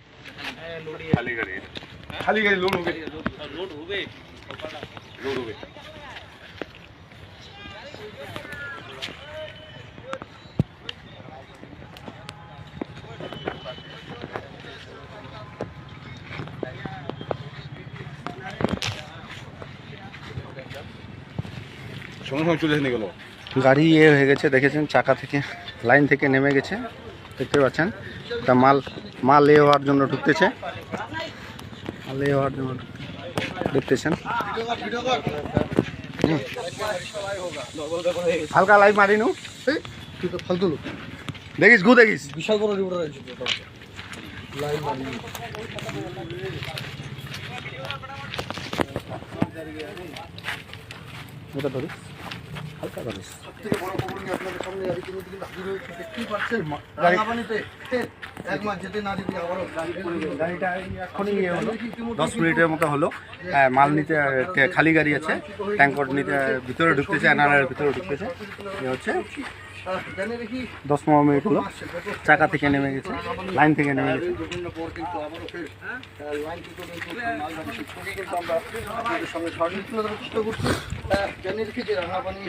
खाली करिए खाली करिए लोड हो गए लोड हो गए लोड हो गए সঙ্গে সঙ্গে চলে এসে গেল। গাড়ি ইয়ে হয়ে গেছে দেখেছেন চাকা থেকে লাইন থেকে নেমে গেছে দেখতে পাচ্ছেন। তা মাল মাল এ হওয়ার জন্য ঢুকতেছে। মাল এ হওয়ার জন্য দেখতেছেন। হুম। হালকা লাইভ মারিনু তুই তো ফালতু লোক। দেখিস গু দেখিস। বিশাল বড় রিপোর্টার আছে মারি এটা ধরিস। হালকা ধরিস থেকে বড় খবর নিয়ে আপনাদের সামনে? গাড়ি কিনে দিকে হাজির হয়েছে দেখতেই পাচ্ছেন। রাঙাপানিতে এক মাস যেতে না যেতে আবারও গাড়ি পড়ে গেল। গাড়িটা এখনই ইয়ে দশ মিনিটের মতো হলো। হ্যাঁ, মাল নিতে খালি গাড়ি আছে ট্যাঙ্কর নিতে ভিতরে ঢুকতেছে এনআরআর ভিতরে ঢুকতেছে। এ হচ্ছে দশ পনেরো মিনিট হলো। চাকা থেকে নেমে গেছে লাইন থেকে নেমে গেছে। কিন্তু কিন্তু কিন্তু চেষ্টা করছি। জানিয়ে রাঙাপানি